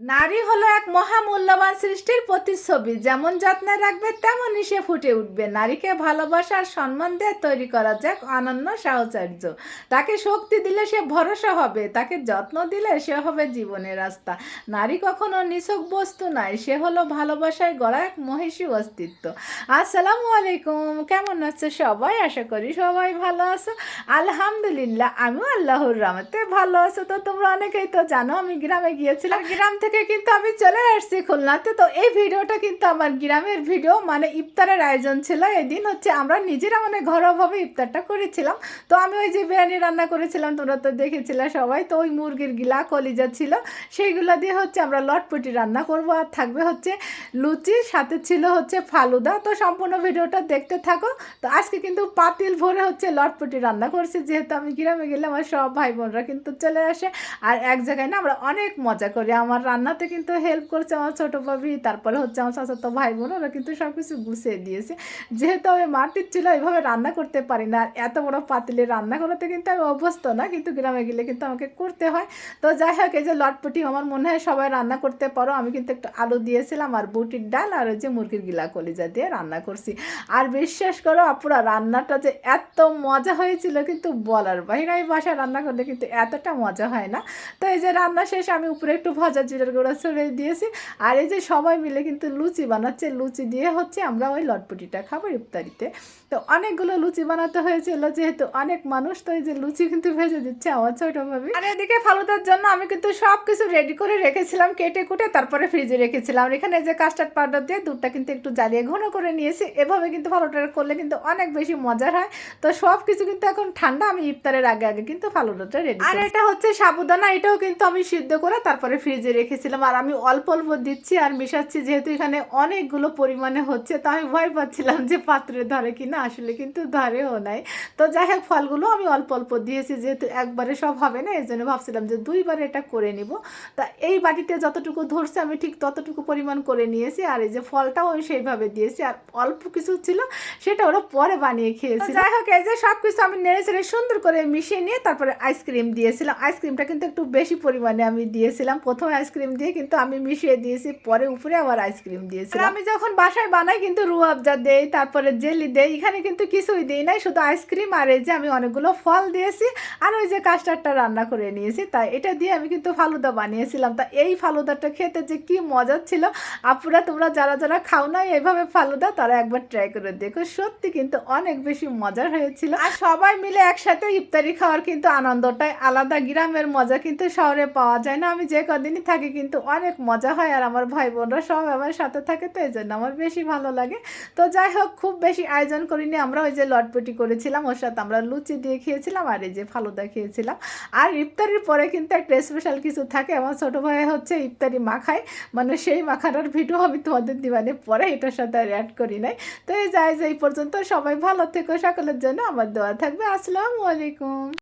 নারী হলো এক মহামূল্যবান সৃষ্টির প্রতিচ্ছবি। যেমন যত্নে রাখবে, তেমনই সে ফুটে উঠবে। নারীকে ভালোবাসার সম্মান দিয়ে তৈরি করা যাক অনন্য সাহচর্য। তাকে শক্তি দিলে সে ভরসা হবে, তাকে যত্ন দিলে সে হবে জীবনের রাস্তা। নারী কখনো নিছক বস্তু নয়, সে হলো ভালোবাসায় গড়া এক মহিষী অস্তিত্ব। আসসালামু আলাইকুম, কেমন আছে সবাই? আশা করি সবাই ভালো আছো। আলহামদুলিল্লাহ, আমিও আল্লাহর রহমতে ভালো আছো। তো তোমরা অনেকেই তো জানো, আমি গ্রামে গিয়েছিলাম। গ্রাম থেকে কিন্তু আমি চলে আসছি খুলনাতে। তো এই ভিডিওটা কিন্তু আমার গ্রামের ভিডিও মানে ইফতারের আয়োজন ছিল এদিন। হচ্ছে আমরা নিজেরা মানে ঘরোয়াভাবে ইফতারটা করেছিলাম। তো আমি ওই যে বিরিয়ানি রান্না করেছিলাম, তোমরা তো দেখেছিলে সবাই। তো ওই মুরগির গিলা, কলিজা ছিল, সেইগুলো দিয়ে হচ্ছে আমরা লটপটি রান্না করব। আর থাকবে হচ্ছে লুচি সাথে ছিল হচ্ছে ফালুদা। তো সম্পূর্ণ ভিডিওটা দেখতে থাকো। তো আজকে কিন্তু পাতিল ভরে হচ্ছে লটপটি রান্না করছি। যেহেতু আমি গ্রামে গেলে আমার সব ভাই বোনরা কিন্তু চলে আসে। আর এক জায়গায় না আমরা অনেক মজা করি। আমার রান্নাতে কিন্তু হেল্প করছে আমার ছোটো ভাবি। তারপরে হচ্ছে আমার চাচাতো ভাই বোন ওরা কিন্তু সব কিছু গুছিয়ে দিয়েছে। যেহেতু আমি মাটির ছিল এইভাবে রান্না করতে পারি না। আর এত বড় পাতিলে রান্না করাতে কিন্তু আমি অভ্যস্ত না। কিন্তু গ্রামে গেলে কিন্তু আমাকে করতে হয়। তো যাই হোক, এই যে লটপটি আমার মনে হয় সবাই রান্না করতে পারো। আমি কিন্তু একটু আলু দিয়েছিলাম আর বুটির ডাল আর ওই যে মুরগির গিলা কলিজা দিয়ে রান্না করছি। আর বিশ্বাস করো আপুরা, রান্নাটা যে এত মজা হয়েছিল কিন্তু বলার বাইরে আমি বাসায় রান্না করলে কিন্তু এতটা মজা হয় না। তো এই যে রান্না শেষ, আমি উপরে একটু ভজা জিরার গুঁড়া ছড়িয়ে দিয়েছি। আর এই যে সবাই মিলে কিন্তু লুচি বানাচ্ছে, লুচি দিয়ে হচ্ছে আমরা ওই লটপটিটা খাব ইফতারিতে। তো অনেকগুলো লুচি বানাতে হয়েছিল, যেহেতু অনেক মানুষ, তো এই যে লুচি কিন্তু ভেজে দিচ্ছে আমার ছোটোভাবে আর এদিকে ফালুদার জন্য আমি কিন্তু সব কিছু রেডি করে রেখেছিলাম, কেটে কুটে তারপরে ফ্রিজে রেখেছিলাম। এখানে যে কাস্টার্ড পাউডার দিয়ে দুধটা কিন্তু একটু জ্বালিয়ে ঘন করে নিয়েছি। এভাবে কিন্তু ফালুটা করলে কিন্তু অনেক বেশি মজার হয়। তো সব কিছু কিন্তু এখন ঠান্ডা আমি ইফতারের আগে আগে কিন্তু ফালুদাটা রেডি আর এটা হচ্ছে সাবুদানা এটাও কিন্তু আমি সিদ্ধ করে তারপরে ফ্রিজে রেখেছিলাম। আর আমি অল্প অল্প দিচ্ছি আর মিশাচ্ছি যেহেতু এখানে অনেকগুলো পরিমাণে হচ্ছে তো আমি ভয় পাচ্ছিলাম যে পাত্রে ধরে কিনা আসলে কিন্তু ধরেও নাই। তো যাই হোক ফলগুলো আমি অল্প অল্প দিয়েছি যেহেতু একবারে সব হবে না এই জন্য ভাবছিলাম যে দুইবার এটা করে নিব। তা এই বাটিতে যতটুকু ধরছে আমি ঠিক ততটুকু পরিমাণ করে নিয়েছি আর এই যে ফলটাও আমি সেইভাবে দিয়েছি আর অল্প কিছু ছিল সেটা ওরা পরে বানিয়ে খেয়েছি যাই হোক এই যে সব কিছু আমি নেড়ে ছেড়ে সুন্দর করে মিশিয়ে নিয়ে তারপরে আইসক্রিম দিয়েছিলাম। আইসক্রিমটা কিন্তু একটু বেশি পরিমাণে আমি দিয়েছিলাম। প্রথমে আইসক্রিম দিয়ে কিন্তু আমি মিশিয়ে দিয়েছি পরে উপরে আবার আইসক্রিম দিয়েছি আমি যখন বাসায় বানাই কিন্তু রুয়াবজা দেই তারপরে জেলি দেই এখানে কিন্তু কিছুই দিই নাই শুধু আইসক্রিম আর এই যে আমি অনেকগুলো ফল দিয়েছি আর ওই যে কাস্টার্ডটা রান্না করে নিয়েছি। তাই এটা দিয়ে আমি কিন্তু ফালুদা বানিয়েছিলাম। তা এই ফালুদাটা খেতে যে কি মজা ছিল আপুরা তোমরা যারা যারা খাও না এভাবে ফালুদা তারা একবার ট্রাই করে দেখো। সত্যি কিন্তু অনেক বেশি মজার হয়েছিল। আর সবাই মিলে একসাথে ইফতারি খাওয়ার কিন্তু আনন্দটাই আলাদা। গ্রামের মজা কিন্তু শহরে পাওয়া যায় না। আমি যে কদিনই থাকি কিন্তু অনেক মজা হয়, আর আমার ভাই বোনরা সব আমার সাথে থাকে, তো এই জন্য আমার বেশি ভালো লাগে। তো যাই হোক, খুব বেশি আয়োজন করিনি। আমরা ওই যে লটপটি করেছিলাম, ওর সাথে আমরা লুচি দিয়ে খেয়েছিলাম, আর এই যে ফালুদা খেয়েছিলাম। আর ইফতারির পরে কিন্তু একটা স্পেশাল কিছু থাকে। আমার ছোটো ভাই হচ্ছে ইফতারি মাখায়। মানে সেই মাখানোর ভিডিও আমি তোমাদের দিবানে পরে এটার সাথে আর অ্যাড করি নাই। তো এই যাই যাই পর্যন্ত সবাই ভালো থেকো, সকলের জন্য আমার দোয়া থাকবে। আসসালামু আলাইকুম।